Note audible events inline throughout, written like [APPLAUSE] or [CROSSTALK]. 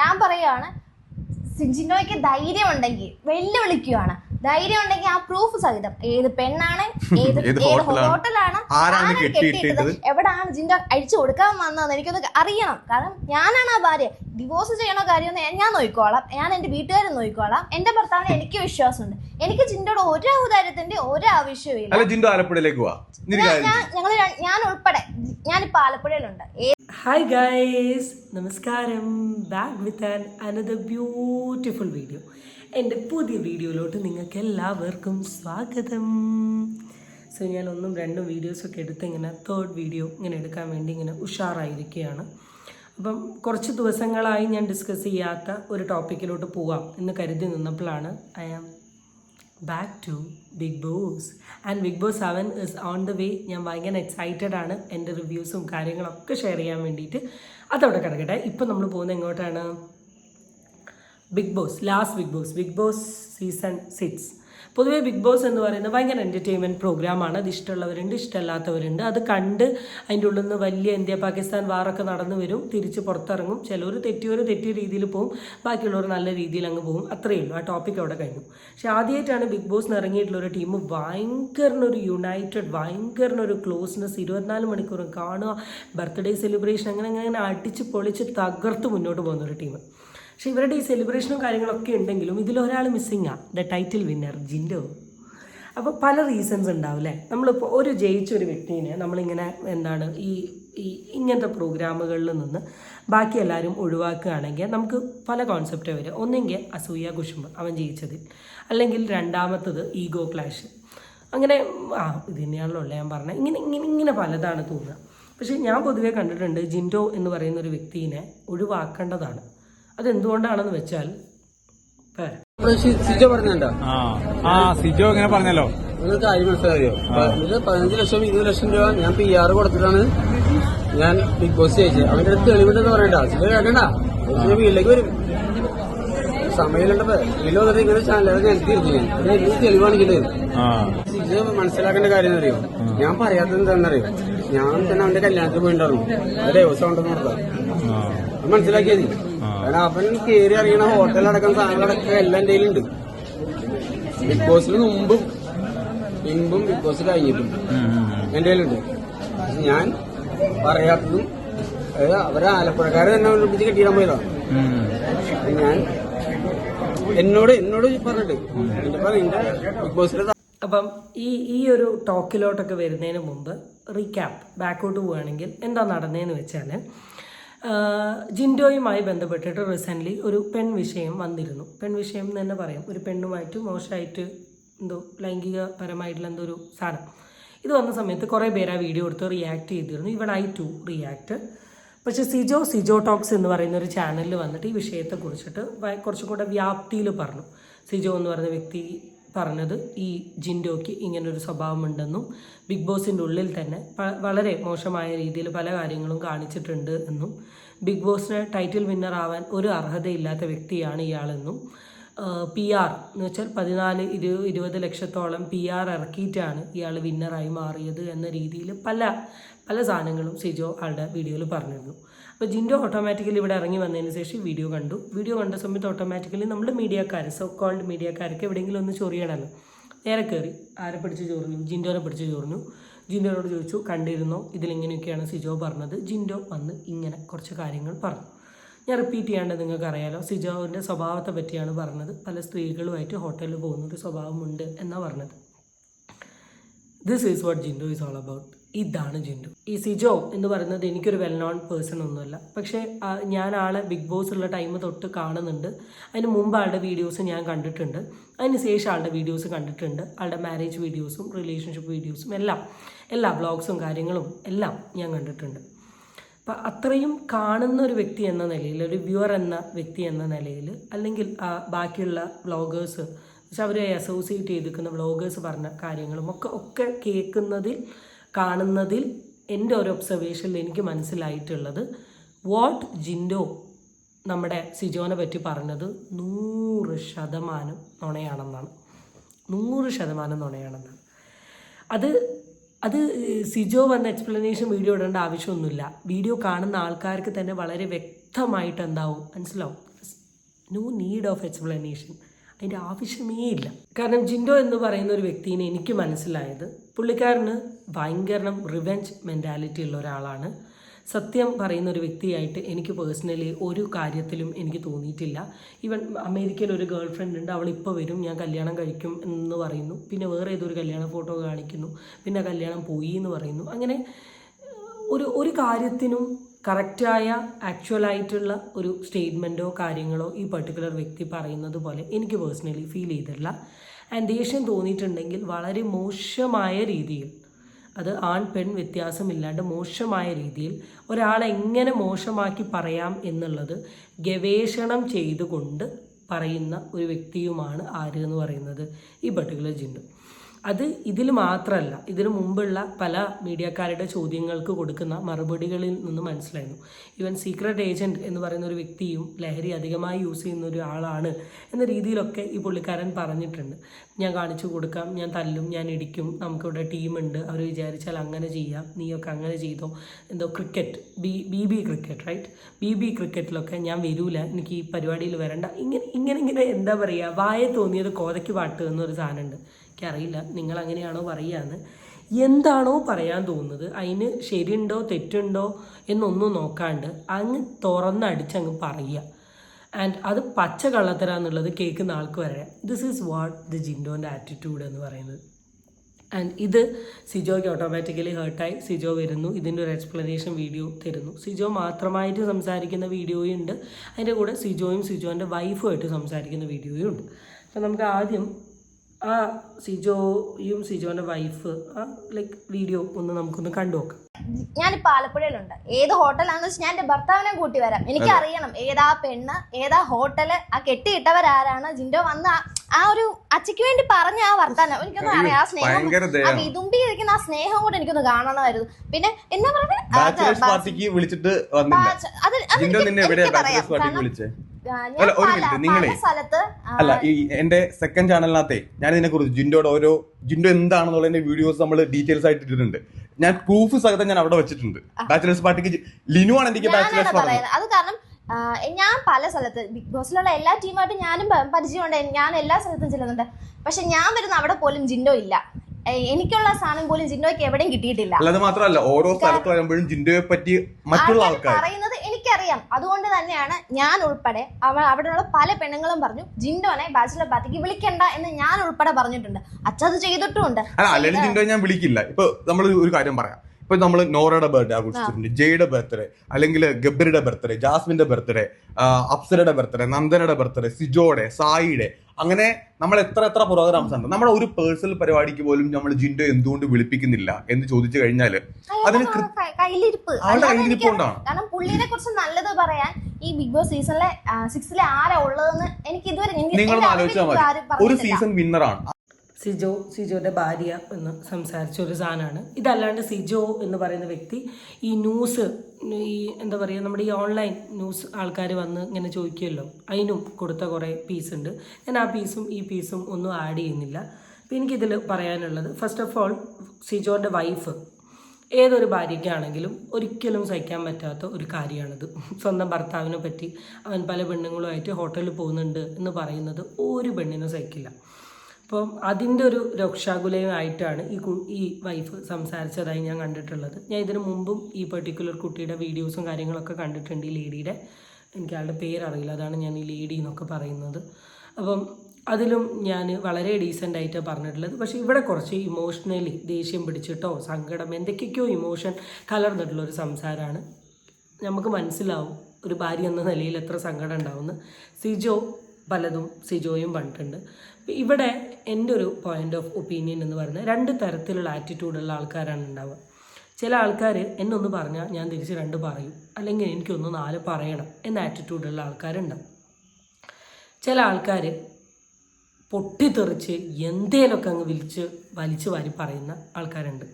ഞാൻ പറയുകയാണ് സിജിനോയ്ക്ക് ധൈര്യം ഉണ്ടെങ്കിൽ വെല്ലുവിളിക്കുകയാണ് ധൈര്യം ഉണ്ടെങ്കിൽ ആ പ്രൂഫ് സഹിതം. ഏത് പെണ്ണാണ് [LAUGHS] ഏത് ഹോട്ടലാണ്? ആരാണ് കെട്ടിയിട്ടത്? എവിടാണ് ജിൻഡോ അഴിച്ചു കൊടുക്കാൻ വന്നതെന്ന് എനിക്കൊന്ന് അറിയണം. കാരണം ഞാനാണ് ആ ഭാര്യ. ഡിവോഴ്സ് ചെയ്യണോ കാര്യമൊന്നും ഞാൻ നോക്കിക്കോളാം. ഞാൻ എന്റെ വീട്ടുകാരും നോക്കിക്കോളാം. എന്റെ ഭർത്താവിന് എനിക്ക് വിശ്വാസമുണ്ട്. എനിക്ക് ജിൻഡോയുടെ ഒരു ഔദാര്യത്തിന്റെ ഒരു ആവശ്യവും ഇല്ല ജിൻഡോ ആലപ്പുഴയിലേക്ക് ഞങ്ങൾ ഞാൻ ഉൾപ്പെടെ ഞാനിപ്പോ ആലപ്പുഴയിലുണ്ട്. ഹായ് ഗൈസ് നമസ്കാരം. Back with an another beautiful video എന്റെ പുതിയ വീഡിയോയിലോട്ട് നിങ്ങൾക്ക് എല്ലാവർക്കും സ്വാഗതം. സോ ഞാൻ ഒന്നും രണ്ടും വീഡിയോസൊക്കെ എടുത്ത് ഇങ്ങനെ തേർഡ് വീഡിയോ ഇങ്ങനെ എടുക്കാൻ വേണ്ടി ഇങ്ങനെ ഉഷാറായിരിക്കുകയാണ്. അപ്പം കുറച്ച് ദിവസങ്ങളായി ഞാൻ ഡിസ്കസ് ചെയ്യാത്ത ഒരു ടോപ്പിക്കിലോട്ട് പോവാം എന്ന് കരുതി നിന്നപ്പോഴാണ് I am back to Big Boss and Big Boss seven is on the way ഞാൻ ഭയങ്കര എക്സൈറ്റഡ് ആണ് എന്റെ റിവ്യൂസും കാര്യങ്ങളൊക്കെ ഷെയർ ചെയ്യാൻ വേണ്ടിയിട്ട്. അതവിടെ കിടക്കട്ടെ. ഇപ്പം നമ്മൾ പോകുന്നത് എങ്ങോട്ടാണ്? Big Boss last Big Boss Big Boss season six പൊതുവേ ബിഗ് ബോസ് എന്ന് പറയുന്നത് ഭയങ്കര എന്റർടൈൻമെന്റ് പ്രോഗ്രാമാണ് അത് ഇഷ്ടമുള്ളവരുണ്ട് ഇഷ്ടമല്ലാത്തവരുണ്ട്. അത് കണ്ട് അതിന്റെ ഉള്ളിൽ നിന്ന് വലിയ ഇന്ത്യ പാകിസ്ഥാൻ വാറൊക്കെ നടന്നു വരും. തിരിച്ച് പുറത്തിറങ്ങും. ചിലർ തെറ്റിയവർ തെറ്റിയ രീതിയിൽ പോകും ബാക്കിയുള്ളവർ നല്ല രീതിയിൽ അങ്ങ് പോകും അത്രയേ ഉള്ളൂ. ആ ടോപ്പിക് അവിടെ കഴിഞ്ഞു. പക്ഷെ ആദ്യമായിട്ടാണ് ബിഗ് ബോസ് ഇറങ്ങിയിട്ടുള്ള ഒരു ടീം ഭയങ്കരനൊരു യുണൈറ്റഡ് ഭയങ്കരനൊരു ക്ലോസ്നെസ് ഇരുപത്തിനാല് മണിക്കൂറും കാണുക. ബർത്ത്ഡേ സെലിബ്രേഷൻ അങ്ങനെ അങ്ങനെ അങ്ങനെ അടിച്ച് പൊളിച്ച് തകർത്ത് മുന്നോട്ട് പോകുന്ന ഒരു ടീം പക്ഷെ ഇവരുടെ ഈ സെലിബ്രേഷനും കാര്യങ്ങളൊക്കെ ഉണ്ടെങ്കിലും ഇതിലൊരാൾ മിസ്സിങ്ങാണ് ദ ടൈറ്റിൽ വിന്നർ ജിൻഡോ. അപ്പോൾ പല റീസൺസ് ഉണ്ടാവും അല്ലേ നമ്മളിപ്പോൾ ഒരു ജയിച്ച ഒരു വ്യക്തിനെ നമ്മളിങ്ങനെ എന്താണ് ഈ ഈ ഇങ്ങനത്തെ പ്രോഗ്രാമുകളിൽ നിന്ന് ബാക്കി എല്ലാവരും ഒഴിവാക്കുകയാണെങ്കിൽ നമുക്ക് പല കോൺസെപ്റ്റ് വരും. ഒന്നെങ്കിൽ അസൂയ കുഷുമ്പ് അവൻ ജയിച്ചതിൽ. അല്ലെങ്കിൽ രണ്ടാമത്തത് ഈഗോ ക്ലാഷ് അങ്ങനെ ആ ഇത് തന്നെയാണല്ലോ അല്ലേ ഞാൻ പറഞ്ഞത് ഇങ്ങനെ ഇങ്ങനെ ഇങ്ങനെ പലതാണ് തോന്നുക. പക്ഷേ ഞാൻ പൊതുവേ കണ്ടിട്ടുണ്ട് ജിൻഡോ എന്ന് പറയുന്ന ഒരു വ്യക്തിനെ ഒഴിവാക്കേണ്ടതാണ്. അതെന്തുകൊണ്ടാണെന്ന് വെച്ചാൽ സിജോ സിജ പറഞ്ഞോ ആ ആ സിജോ ഇങ്ങനെ പറഞ്ഞല്ലോ. നിങ്ങൾക്ക് കാര്യം മനസ്സിലായോ? ഇത് പതിനഞ്ച് ലക്ഷം ഇരുപത് ലക്ഷം രൂപ ഞാൻ പി ആർ കൊടുത്തിട്ടാണ് ഞാൻ ബിഗ് ബോസ് ചോദിച്ചത്. അവന്റെ അടുത്ത് തെളിവുണ്ടെന്ന് പറയണ്ട? സിജോ കേൾക്കണ്ട? വീട്ടിലേക്ക് വരും. സമയമുണ്ടപ്പോ വീട്ടിൽ വന്നിട്ട് ഇങ്ങനെ ചാനലൊക്കെ എടുത്തിരുന്നു ഞാൻ എനിക്ക് തെളിവാണെങ്കിൽ ആ. സിജോ മനസ്സിലാക്കേണ്ട കാര്യം അറിയോ ഞാൻ പറയാത്തത് എന്താണെന്നറിയോ? ഞാൻ തന്നെ അവന്റെ കല്യാണത്തിന് പോയിണ്ടായിരുന്നു. അത് ദിവസം ഉണ്ടെന്ന് കൊടുത്താൽ മനസ്സിലാക്കിയത് കാരണം അവൻ കയറി അറിയണ ഹോട്ടലടക്കം സാധനങ്ങളടക്കം എല്ലാം എന്റെ ഉണ്ട് ബിഗ് ബോസിന് മുമ്പും മുമ്പും ബിഗ് ബോസ് കഴിഞ്ഞിട്ടുണ്ട്. എന്റെ ഉണ്ട് പക്ഷെ ഞാൻ പറയാത്തതും അവരെ ആലപ്പുഴക്കാരെ തന്നെ വിളിപ്പിച്ച് കെട്ടിയിടാൻ പോയതാ. അപ്പൊ ഞാൻ എന്നോട് എന്നോട് പറഞ്ഞിട്ട് എന്റെ പറ എന്റെ ബിഗ് ബോസിലെ അപ്പം ഈ ഈ ഒരു ടോക്കിലോട്ടൊക്കെ വരുന്നതിന് മുമ്പ് റീക്യാപ്പ് ബാക്കോട്ട് പോവുകയാണെങ്കിൽ എന്താ നടന്നതെന്ന് വെച്ചാൽ ജിൻഡോയുമായി ബന്ധപ്പെട്ടിട്ട് റീസെന്റ്ലി ഒരു പെൺ വിഷയം വന്നിരുന്നു. പെൺ വിഷയം എന്ന് തന്നെ പറയാം. ഒരു പെണ്ണുമായിട്ട് മോശമായിട്ട് എന്തോ ലൈംഗികപരമായിട്ടുള്ള എന്തോ ഒരു സാധനം. ഇത് വന്ന സമയത്ത് കുറേ പേര് ആ വീഡിയോ എടുത്ത് റിയാക്ട് ചെയ്തിരുന്നു. ഇവൺ ഐ ടു റിയാക്ട് പക്ഷെ സിജോ സിജോ ടോക്സ് എന്ന് പറയുന്ന ഒരു ചാനലിൽ വന്നിട്ട് ഈ വിഷയത്തെ കുറിച്ചിട്ട് കുറച്ചും കൂടെ വ്യാപ്തിയിൽ പറഞ്ഞു. സിജോ എന്ന് പറയുന്ന വ്യക്തി പറഞ്ഞത് ഈ ജിൻഡോയ്ക്ക് ഇങ്ങനൊരു സ്വഭാവമുണ്ടെന്നും ബിഗ് ബോസിന്റെ ഉള്ളിൽ തന്നെ വളരെ മോശമായ രീതിയിൽ പല കാര്യങ്ങളും കാണിച്ചിട്ടുണ്ട് എന്നും ബിഗ് ബോസിന് ടൈറ്റിൽ വിന്നർ ആവാൻ ഒരു അർഹതയില്ലാത്ത വ്യക്തിയാണ് ഇയാളെന്നും പി ആർ എന്ന് വെച്ചാൽ പതിനാല് ഇരു ഇരുപത് ലക്ഷത്തോളം പി ആർ ഇറക്കിയിട്ടാണ് ഇയാൾ വിന്നറായി മാറിയത് എന്ന രീതിയിൽ പല പല സാധനങ്ങളും സിജോ ആളുടെ വീഡിയോയിൽ പറഞ്ഞിരുന്നു. അപ്പോൾ ജിൻഡോ ഓട്ടോമാറ്റിക്കലി ഇവിടെ ഇറങ്ങി വന്നതിന് ശേഷം വീഡിയോ കണ്ടു. വീഡിയോ കണ്ട സമയത്ത് ഓട്ടോമാറ്റിക്കലി നമ്മുടെ മീഡിയക്കാർ സോ കോൾഡ് മീഡിയക്കാർക്ക് എവിടെയെങ്കിലും ഒന്ന് ചൊറിയണമല്ലോ നേരെ കയറി ആരെ പിടിച്ച് ചോറിഞ്ഞു? ജിൻഡോനെ പിടിച്ച് ചോറിഞ്ഞു. ജിൻഡോനോട് ചോദിച്ചു കണ്ടിരുന്നോ? ഇതിലിങ്ങനെയൊക്കെയാണ് സിജോ പറഞ്ഞത്? ജിൻഡോ വന്ന് ഇങ്ങനെ കുറച്ച് കാര്യങ്ങൾ പറഞ്ഞു. ഞാൻ റിപ്പീറ്റ് ചെയ്യാണ്ട് നിങ്ങൾക്ക് അറിയാലോ സിജോവിന്റെ സ്വഭാവത്തെ പറ്റിയാണ് പറഞ്ഞത്. പല സ്ത്രീകളുമായിട്ട് ഹോട്ടലിൽ പോകുന്ന ഒരു സ്വഭാവമുണ്ട് എന്നാണ് പറഞ്ഞത്. This is what Jinto is all about ഇതാണ് ജിൻഡു. ഈ സിജോ എന്ന് പറയുന്നത് എനിക്കൊരു വെൽ നോൺ പേഴ്സൺ ഒന്നുമല്ല. പക്ഷേ ഞാൻ ആളെ ബിഗ് ബോസ് ഉള്ള ടൈം തൊട്ട് കാണുന്നുണ്ട്. അതിന് മുമ്പ് ആളുടെ വീഡിയോസ് ഞാൻ കണ്ടിട്ടുണ്ട്. അതിന് ശേഷം ആളുടെ വീഡിയോസ് കണ്ടിട്ടുണ്ട്. ആളുടെ മാരേജ് വീഡിയോസും റിലേഷൻഷിപ്പ് വീഡിയോസും എല്ലാം എല്ലാ ബ്ലോഗ്സും കാര്യങ്ങളും എല്ലാം ഞാൻ കണ്ടിട്ടുണ്ട്. അപ്പം അത്രയും കാണുന്ന ഒരു വ്യക്തി എന്ന നിലയിൽ ഒരു വ്യൂവർ എന്ന വ്യക്തി എന്ന നിലയിൽ അല്ലെങ്കിൽ ബാക്കിയുള്ള ബ്ലോഗേഴ്സ് പക്ഷെ അവരെ അസോസിയേറ്റ് ചെയ്തിരിക്കുന്ന വ്ളോഗേഴ്സ് പറഞ്ഞ കാര്യങ്ങളും ഒക്കെ ഒക്കെ കേൾക്കുന്നതിൽ കാണുന്നതിൽ എന്റെ ഒരു ഒബ്സർവേഷനിൽ എനിക്ക് മനസ്സിലായിട്ടുള്ളത് വാട്ട് ജിൻഡോ നമ്മുടെ സിജോനെ പറ്റി പറഞ്ഞത് നൂറ് ശതമാനം നുണയാണെന്നാണ്. നൂറ് ശതമാനം നുണയാണെന്നാണ്. അത് അത് സിജോ വന്ന എക്സ്പ്ലനേഷൻ വീഡിയോ ഇടേണ്ട ആവശ്യമൊന്നുമില്ല. വീഡിയോ കാണുന്ന ആൾക്കാർക്ക് തന്നെ വളരെ വ്യക്തമായിട്ട് എന്താവും? മനസ്സിലാവും. നോ നീഡ് ഓഫ് എക്സ്പ്ലനേഷൻ അതിന്റെ ആവശ്യമേ ഇല്ല കാരണം ജിൻഡോ എന്ന് പറയുന്ന ഒരു വ്യക്തിനെ എനിക്ക് മനസ്സിലായത് പുള്ളിക്കാരന് ഭയങ്കര റിവെഞ്ച് മെന്റാലിറ്റി ഉള്ള ഒരാളാണ്. സത്യം പറയുന്ന ഒരു വ്യക്തിയായിട്ട് എനിക്ക് പേഴ്സണലി ഒരു കാര്യത്തിലും എനിക്ക് തോന്നിയിട്ടില്ല. ഈവൻ അമേരിക്കയിൽ ഒരു ഗേൾ ഫ്രണ്ട് ഉണ്ട് അവൾ ഇപ്പോൾ വരും ഞാൻ കല്യാണം കഴിക്കും എന്ന് പറയുന്നു. പിന്നെ വേറെ ഏതൊരു കല്യാണ ഫോട്ടോ കാണിക്കുന്നു പിന്നെ കല്യാണം പോയി എന്ന് പറയുന്നു. അങ്ങനെ ഒരു ഒരു കാര്യത്തിനും കറക്റ്റായ ആക്ച്വലായിട്ടുള്ള ഒരു സ്റ്റേറ്റ്മെന്റോ കാര്യങ്ങളോ ഈ പെർട്ടിക്കുലർ വ്യക്തി പറയുന്നത് പോലെ എനിക്ക് പേഴ്സണലി ഫീൽ ചെയ്തിട്ടില്ല. ആൻഡ് ദേഷ്യം തോന്നിയിട്ടുണ്ടെങ്കിൽ വളരെ മോശമായ രീതിയിൽ അത് ആൺ പെൺ വ്യത്യാസമില്ലാണ്ട് മോശമായ രീതിയിൽ ഒരാളെ എങ്ങനെ മോശമാക്കി പറയാം എന്നുള്ളത് ഗവേഷണം ചെയ്തുകൊണ്ട് പറയുന്ന ഒരു വ്യക്തിയുമാണ് ആര് എന്ന് പറയുന്നത് ഈ പർട്ടിക്കുലർ ജിന്നു. അത് ഇതിൽ മാത്രമല്ല ഇതിനു മുമ്പുള്ള പല മീഡിയക്കാരുടെ ചോദ്യങ്ങൾക്ക് കൊടുക്കുന്ന മറുപടികളിൽ നിന്ന് മനസ്സിലായിരുന്നു. ഈവൻ സീക്രട്ട് ഏജന്റ് എന്ന് പറയുന്ന ഒരു വ്യക്തിയും ലഹരി അധികമായി യൂസ് ചെയ്യുന്ന ഒരാളാണ് എന്ന രീതിയിലൊക്കെ ഈ പുള്ളിക്കാരൻ പറഞ്ഞിട്ടുണ്ട്. ഞാൻ കാണിച്ചു കൊടുക്കാം ഞാൻ തല്ലും ഞാൻ ഇടിക്കും നമുക്കിവിടെ ടീമുണ്ട് അവർ വിചാരിച്ചാൽ അങ്ങനെ ചെയ്യാം നീയൊക്കെ അങ്ങനെ ചെയ്തോ. എന്തോ cricket B B B cricket right B B ക്രിക്കറ്റിലൊക്കെ ഞാൻ വരൂല എനിക്ക് ഈ പരിപാടിയിൽ വരണ്ട. ഇങ്ങനെ ഇങ്ങനെ ഇങ്ങനെ എന്താ പറയുക വായ തോന്നിയത് കോതയ്ക്ക് പാട്ട് എന്നൊരു സാധനമുണ്ട്. എനിക്കറിയില്ല. നിങ്ങൾ അങ്ങനെയാണോ പറയുകയെന്ന് എന്താണോ പറയാൻ തോന്നുന്നത്. അതിന് ശരിയുണ്ടോ തെറ്റുണ്ടോ എന്നൊന്നും നോക്കാണ്ട് അങ്ങ് തുറന്നടിച്ച് അങ്ങ് പറയുക. ആൻഡ് അത് പച്ച കള്ളത്തരാന്നുള്ളത് കേൾക്കുന്ന ആൾക്ക് വരെ. ദിസ് ഈസ് വാട്ട് ദി ജിൻഡോന്റെ ആറ്റിറ്റ്യൂഡ് എന്ന് പറയുന്നത്. ആൻഡ് ഇത് സിജോയ്ക്ക് ഓട്ടോമാറ്റിക്കലി ഹേർട്ടായി സിജോ വരുന്നു. ഇതിന്റെ ഒരു എക്സ്പ്ലനേഷൻ വീഡിയോ തരുന്നു. സിജോ മാത്രമായിട്ട് സംസാരിക്കുന്ന വീഡിയോയും ഉണ്ട്. അതിന്റെ കൂടെ സിജോയും സിജോന്റെ വൈഫുമായിട്ട് സംസാരിക്കുന്ന വീഡിയോയും ഉണ്ട്. അപ്പോൾ നമുക്ക് ആദ്യം ആ സിജോയും സിജോന്റെ വൈഫ് ആ ലൈക്ക് വീഡിയോ ഒന്ന് നമുക്കൊന്ന് കണ്ടു നോക്കാം ഞാനിപ്പോ ആലപ്പുഴയിലുണ്ട് ഏത് ഹോട്ടലാണെന്ന് വെച്ചാൽ ഞാൻ എന്റെ ഭർത്താവിനെ കൂട്ടി വരാം. എനിക്ക് അറിയണം ഏതാ പെണ്ണ് ഏതാ ഹോട്ടൽ ആ കെട്ടിയിട്ടവരാരാണ്. ജിൻഡോ വന്ന ആ- ഒരു അച്ചയ്ക്ക് വേണ്ടി പറഞ്ഞ ആ വർത്താനം എനിക്കൊന്നും അറിയാം. ആ സ്നേഹം ആ. വിതുമ്പി ഇരിക്കുന്ന ആ സ്നേഹം കൂടെ എനിക്കൊന്ന് കാണണമായിരുന്നു. പിന്നെ എന്നാ പറഞ്ഞത് വിളിച്ചിട്ട് അത് അല്ല, ഈ എന്റെ സെക്കൻഡ് ചാനലിനകത്തെ ഞാൻ ഇതിനെ കുറിച്ച് ജിൻഡോയുടെ ഓരോ ജിൻഡോ എന്താണെന്നുള്ളതിന്റെ വീഡിയോസ് നമ്മൾ ഡീറ്റെയിൽസ് ആയിട്ട് ഇട്ടിട്ടുണ്ട്. ഞാൻ പ്രൂഫ് സഹിതം ഞാൻ അവിടെ വെച്ചിട്ടുണ്ട്. ബാച്ചിലേഴ്സ് പാർട്ടിക്ക് ലിനു ആണ് എനിക്ക് ബാച്ചിലേഴ്സ് അത് കാരണം ഞാൻ പല സ്ഥലത്ത് ബിഗ് ബോസിലുള്ള എല്ലാ ടീമായിട്ടും ഞാനും പരിചയമുണ്ട്. ഞാൻ എല്ലാ സ്ഥലത്തും ചെല്ലുന്നുണ്ട്. പക്ഷെ ഞാൻ വരുന്ന അവിടെ പോലും ജിൻഡോ ഇല്ല. എനിക്കുള്ള സാധനം പോലും ജിൻഡോയ്ക്ക് എവിടെയും കിട്ടിയിട്ടില്ല. മാത്രമല്ല ഓരോ സ്ഥലത്ത് വരുമ്പോഴും ജിൻഡോയെ പറ്റി മറ്റുള്ള ആൾക്കാർ പറയുന്നത് എനിക്കറിയാം. അതുകൊണ്ട് തന്നെയാണ് ഞാൻ ഉൾപ്പെടെ അവ അവിടെയുള്ള പല പെണ്ണുങ്ങളും പറഞ്ഞു ജിൻഡോനെ ബാച്ചിലർ പാർട്ടിക്ക് വിളിക്കണ്ട എന്ന് ഞാൻ ഉൾപ്പെടെ പറഞ്ഞിട്ടുണ്ട്. അച്ഛത് ചെയ്തിട്ടുമുണ്ട് ജിൻഡോയെ ഞാൻ വിളിക്കില്ല. ഇപ്പൊ നമ്മൾ ഒരു കാര്യം പറയാം. ഇപ്പൊ നമ്മൾ നോറയുടെ ബർത്ത്ഡേ ആഘോഷിച്ചിട്ടുണ്ട് ജയുടെ ബർത്ത്ഡേ അല്ലെങ്കിൽ ഗബ്രിയുടെ ബർത്ത്ഡേ ജാസ്മിന്റെ ബർത്ത്ഡേ അപ്സരയുടെ ബർത്ത്ഡേ നന്ദനയുടെ ബർത്ത്ഡേ സിജോയുടെ സായിയുടെ അങ്ങനെ നമ്മൾ എത്ര എത്ര പ്രോഗ്രാംസ് ഉണ്ട് നമ്മുടെ ഒരു പേഴ്സണൽ പരിപാടിക്ക് പോലും നമ്മൾ ജിൻഡോ എന്തുകൊണ്ട് വിളിപ്പിക്കുന്നില്ല എന്ന് ചോദിച്ചു കഴിഞ്ഞാൽ അതിന് കയ്യിലിരിപ്പ്. കാരണം പുള്ളിനെ കുറിച്ച് നല്ലത് പറയാൻ ഈ ബിഗ് ബോസ് സീസണിലെ സിക്സിലെ ആരാ ഉള്ളതെന്ന് എനിക്ക് ഇതുവരെ നിങ്ങൾ ആലോചിച്ചാൽ മതി. ഒരു സീസൺ വിന്നറാണ് സിജോ സിജോയുടെ ഭാര്യ എന്ന് സംസാരിച്ച ഒരു സാധനമാണ്. ഇതല്ലാണ്ട് സിജോ എന്ന് പറയുന്ന വ്യക്തി ഈ ന്യൂസ് ഈ എന്താ പറയുക നമ്മുടെ ഈ ഓൺലൈൻ ന്യൂസ് ആൾക്കാർ വന്ന് ഇങ്ങനെ ചോദിക്കുമല്ലോ അതിനും കൊടുത്ത കുറേ പീസ് ഉണ്ട്. ഞാൻ ആ പീസും ഈ പീസും ഒന്നും ആഡ് ചെയ്യുന്നില്ല. അപ്പോൾ എനിക്കിതിൽ പറയാനുള്ളത് ഫസ്റ്റ് ഓഫ് ഓൾ സിജോന്റെ വൈഫ് ഏതൊരു ഭാര്യയ്ക്കാണെങ്കിലും ഒരിക്കലും സഹിക്കാൻ പറ്റാത്ത ഒരു കാര്യമാണിത്. സ്വന്തം ഭർത്താവിനെ പറ്റി അവൻ പല പെണ്ണുങ്ങളുമായിട്ട് ഹോട്ടലിൽ പോകുന്നുണ്ട് എന്ന് പറയുന്നത് ഒരു പെണ്ണിനും സഹിക്കില്ല. അപ്പം അതിന്റെ ഒരു രക്ഷാകുലമായിട്ടാണ് ഈ ഈ വൈഫ് സംസാരിച്ചതായി ഞാൻ കണ്ടിട്ടുള്ളത്. ഞാൻ ഇതിനു മുമ്പും ഈ പെർട്ടിക്കുലർ കുട്ടിയുടെ വീഡിയോസും കാര്യങ്ങളൊക്കെ കണ്ടിട്ടുണ്ട് ഈ ലേഡിയുടെ എനിക്ക് ആളുടെ പേരറിയില്ല. അതാണ് ഞാൻ ഈ ലേഡി എന്നൊക്കെ പറയുന്നത്. അപ്പം അതിലും ഞാൻ വളരെ ഡീസന്റ് ആയിട്ട് പറഞ്ഞിട്ടുള്ളത്. പക്ഷേ ഇവിടെ കുറച്ച് ഇമോഷണലി ദേഷ്യം പിടിച്ചിട്ടോ സങ്കടം എന്തൊക്കെയൊക്കെയോ ഇമോഷൻ കലർന്നിട്ടുള്ള ഒരു സംസാരമാണ് നമുക്ക് മനസ്സിലാവും ഒരു ഭാര്യ എന്ന നിലയിൽ എത്ര സങ്കടം ഉണ്ടാവുമെന്ന്. സിജോ പലതും സിജോയും പറഞ്ഞിട്ടുണ്ട്. ഇവിടെ എന്റെ ഒരു പോയിന്റ് ഓഫ് ഒപ്പീനിയൻ എന്ന് പറയുന്നത് രണ്ട് തരത്തിലുള്ള ആറ്റിറ്റ്യൂഡുള്ള ആൾക്കാരാണ് ഉണ്ടാവുക. ചില ആൾക്കാർ എന്നൊന്ന് പറഞ്ഞാൽ ഞാൻ തിരിച്ച് രണ്ട് പറയും. അല്ലെങ്കിൽ എനിക്കൊന്ന് നാല് പറയണം എന്ന ആറ്റിറ്റ്യൂഡുള്ള ആൾക്കാരുണ്ടാവും. ചില ആൾക്കാർ പൊട്ടിത്തെറിച്ച് എന്തേലൊക്കെ അങ്ങ് വിളിച്ച് വലിച്ചു വാരി പറയുന്ന ആൾക്കാരുണ്ട്.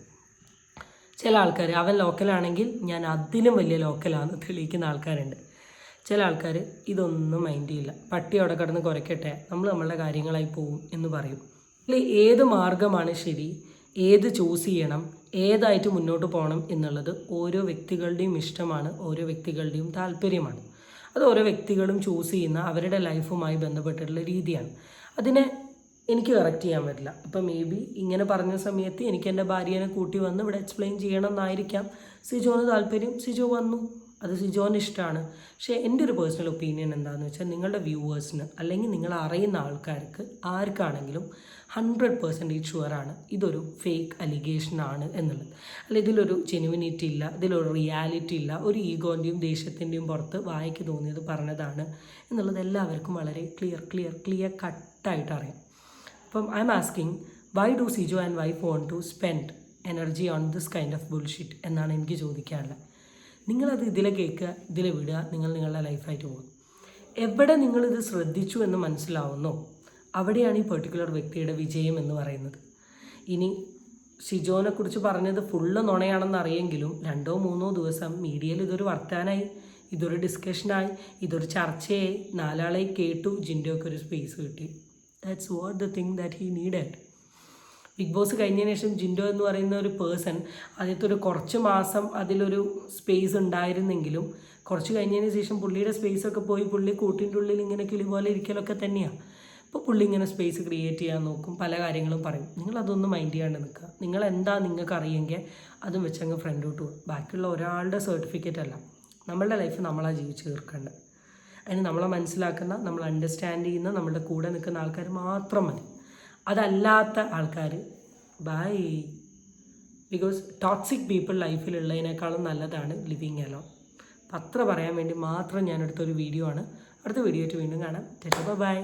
ചില ആൾക്കാർ അവൻ ലോക്കലാണെങ്കിൽ ഞാൻ അതിലും വലിയ ലോക്കലാണെന്ന് തെളിയിക്കുന്ന ആൾക്കാരുണ്ട്. ചില ആൾക്കാർ ഇതൊന്നും മൈൻഡ് ചെയ്യില്ല. പട്ടി അവിടെ കിടന്ന് കുരയ്ക്കട്ടെ നമ്മൾ നമ്മളുടെ കാര്യങ്ങളായി പോവും എന്ന് പറയും. അല്ലെ ഏത് മാർഗമാണ് ശരി ഏത് ചൂസ് ചെയ്യണം ഏതായിട്ട് മുന്നോട്ട് പോകണം എന്നുള്ളത് ഓരോ വ്യക്തികളുടെയും ഇഷ്ടമാണ് ഓരോ വ്യക്തികളുടെയും താല്പര്യമാണ്. അത് ഓരോ വ്യക്തികളും ചൂസ് ചെയ്യുന്ന അവരുടെ ലൈഫുമായി ബന്ധപ്പെട്ടിട്ടുള്ള രീതിയാണ്. അതിനെ എനിക്ക് കറക്റ്റ് ചെയ്യാൻ പറ്റില്ല. ഇപ്പം മേ ബി ഇങ്ങനെ പറഞ്ഞ സമയത്ത് എനിക്ക് എന്റെ ഭാര്യനെ കൂട്ടി വന്ന് ഇവിടെ എക്സ്പ്ലെയിൻ ചെയ്യണം എന്നായിരിക്കാം. സിജോന് താല്പര്യം സിജോ വന്നു. അത് സിജോന് ഇഷ്ടമാണ്. പക്ഷേ എന്റെ ഒരു പേഴ്സണൽ ഒപ്പീനിയൻ എന്താണെന്ന് വെച്ചാൽ നിങ്ങളുടെ വ്യൂവേഴ്സിന് അല്ലെങ്കിൽ നിങ്ങൾ അറിയുന്ന ആൾക്കാർക്ക് ആർക്കാണെങ്കിലും ഹൺഡ്രഡ് പെർസെന്റേജ് ഷുവറാണ് ഇതൊരു ഫേക്ക് അലിഗേഷൻ ആണ് എന്നുള്ളത്. അല്ല ഇതിലൊരു ജെനുവിനിറ്റി ഇല്ല ഇതിലൊരു റിയാലിറ്റി ഇല്ല ഒരു ഈഗോന്റെയും ദേഷ്യത്തിന്റെയും പുറത്ത് വായിക്ക് തോന്നിയത് പറഞ്ഞതാണ് എന്നുള്ളത് എല്ലാവർക്കും വളരെ ക്ലിയർ ക്ലിയർ ക്ലിയർ കട്ടായിട്ട് അറിയാം. അപ്പം I'm asking why do Sijo and why want to spend energy on this kind of bullshit എന്നാണ് എനിക്ക് ചോദിക്കാനുള്ളത്. നിങ്ങളത് ഇതിലെ കേൾക്കുക ഇതിലെ വിടുക നിങ്ങൾ നിങ്ങളുടെ ലൈഫായിട്ട് പോകും. എവിടെ നിങ്ങളിത് ശ്രദ്ധിച്ചു എന്ന് മനസ്സിലാവുന്നോ അവിടെയാണ് ഈ പെർട്ടിക്കുലർ വ്യക്തിയുടെ വിജയം എന്ന് പറയുന്നത്. ഇനി ഷിജോനെ കുറിച്ച് പറഞ്ഞത് ഫുള്ള് നുണയാണെന്ന് അറിയെങ്കിലും രണ്ടോ മൂന്നോ ദിവസം മീഡിയയിൽ ഇതൊരു വർത്താനായി ഇതൊരു ഡിസ്കഷനായി ഇതൊരു ചർച്ചയായി നാലാളെ കേട്ടു ജിന്റെയൊക്കെ ഒരു സ്പേസ് കിട്ടി. That's what the thing that he needed big boss കഴിഞ്ഞതിന് ശേഷം ജിൻഡോ എന്ന് പറയുന്ന ഒരു പേഴ്സൺ ആദ്യത്തെ ഒരു കുറച്ച് മാസം അതിലൊരു സ്പേസ് ഉണ്ടായിരുന്നെങ്കിലും കുറച്ച് കഴിഞ്ഞതിന് ശേഷം പുള്ളിയുടെ സ്പേസ് ഒക്കെ പോയി പുള്ളി കൂട്ടിന്റെ ഉള്ളിൽ ഇങ്ങനെ കിളി പോലെ ഇരിക്കലൊക്കെ തന്നെയാണ് അപ്പോൾ പുള്ളി ഇങ്ങനെ സ്പേസ് ക്രിയേറ്റ് ചെയ്യാൻ നോക്കും പല കാര്യങ്ങളും പറയും. നിങ്ങൾ അതൊന്നും മൈൻഡ് ചെയ്യാണ്ട് നിൽക്കുക. നിങ്ങൾ എന്താ നിങ്ങൾക്ക് അറിയെങ്കിൽ അതും വെച്ച് അങ്ങ് ഫ്രണ്ടോട്ട് പോകും ബാക്കിയുള്ള ഒരാളുടെ സർട്ടിഫിക്കറ്റ് അല്ല. നമ്മളുടെ ലൈഫ് നമ്മളാ ജീവിച്ച് തീർക്കേണ്ടത്. അതിന് നമ്മളെ മനസ്സിലാക്കുന്ന നമ്മൾ അണ്ടർസ്റ്റാൻഡ് ചെയ്യുന്ന നമ്മളുടെ കൂടെ നിൽക്കുന്ന ആൾക്കാർ മാത്രം മതി. അതല്ലാത്ത ആൾക്കാർ ബൈ ബിക്കോസ് ടോക്സിക് പീപ്പിൾ ലൈഫിലുള്ളതിനേക്കാളും നല്ലതാണ് ലിവിങ് പത്ര അത്ര പറയാൻ വേണ്ടി മാത്രം ഞാൻ എടുത്തൊരു വീഡിയോ ആണ്. അടുത്ത വീഡിയോ ആയിട്ട് വീണ്ടും കാണാം. ബൈ